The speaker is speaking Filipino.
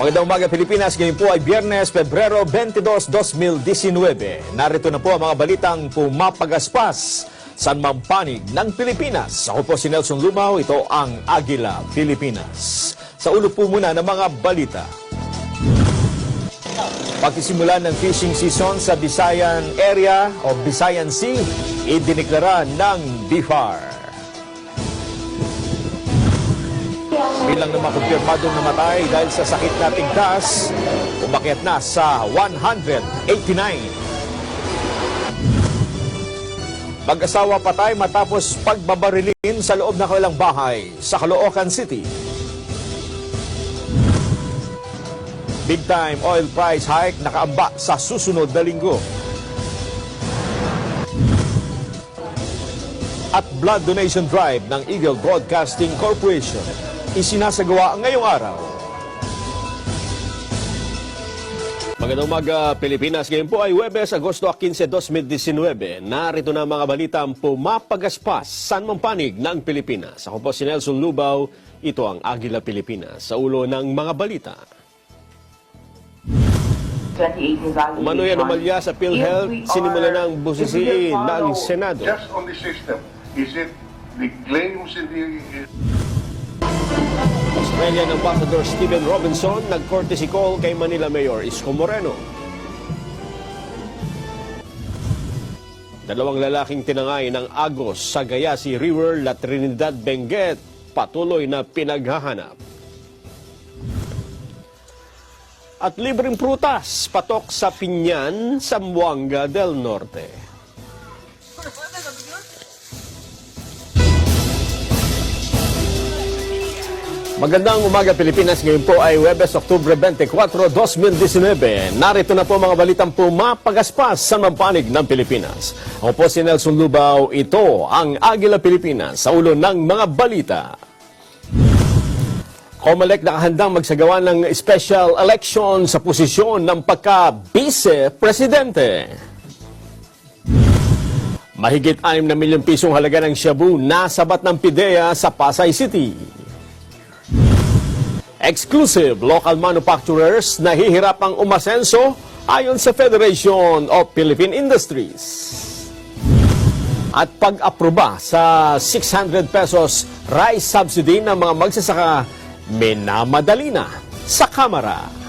Magandang umaga Pilipinas. Ngayon po ay Biyernes, Pebrero 22, 2019. Narito na po ang mga balitang pumapagaspas sa mampanig ng Pilipinas. Ako po si Nelson Lumaw. Ito ang Agila Pilipinas. Sa ulo po muna ng mga balita. Pagsisimula ng fishing season sa Visayan area o Visayan Sea, idiniklara ng BIFAR. Bilang ng mga kumpirmadong namatay dahil sa sakit na tigtas, umakyat na sa 189. Mag-asawa patay matapos pagbabarilin sa loob ng kanilang bahay sa Caloocan City. Big time oil price hike nakaamba sa susunod na linggo. At blood donation drive ng Eagle Broadcasting Corporation isinasagawa ngayong araw. Magandang umaga, Pilipinas. Ngayon po ay Webes, Agosto 15, 2019. Narito na mga balitang pumapagaspas San Mampanig ng Pilipinas. Ako po si Nelson Lubaw. Ito ang Agila Pilipinas sa ulo ng mga balita. 28 evaluation. Umano yan umalya sa PhilHealth, sinimula ng busisiin ng Senado. Just on the system, is it the claims in the Australian Ambassador Stephen Robinson nag-courtesy call kay Manila Mayor Isko Moreno. Dalawang lalaking tinangay ng Agos sa Gayasi River, La Trinidad, Benguet, patuloy na pinaghahanap. At libreng prutas, patok sa Pinyan, Zamboanga del Norte. Magandang umaga Pilipinas. Ngayon po ay Webes, Oktubre 24, 2019. Narito na po mga balitang pumapagaspas sa mampanig ng Pilipinas. Ako po si Nelson Lubaw. Ito ang Agila Pilipinas sa ulo ng mga balita. Comelec nakahandang magsagawa ng special election sa posisyon ng pagka-vice-presidente. Mahigit 6 na milyong pisong halaga ng shabu nasabat ng PIDEA sa Pasay City. Exclusive local manufacturers nahihirapang umasenso ayon sa Federation of Philippine Industries. At pag-aproba sa 600 pesos rice subsidy ng mga magsasaka, minamadali na sa Kamara.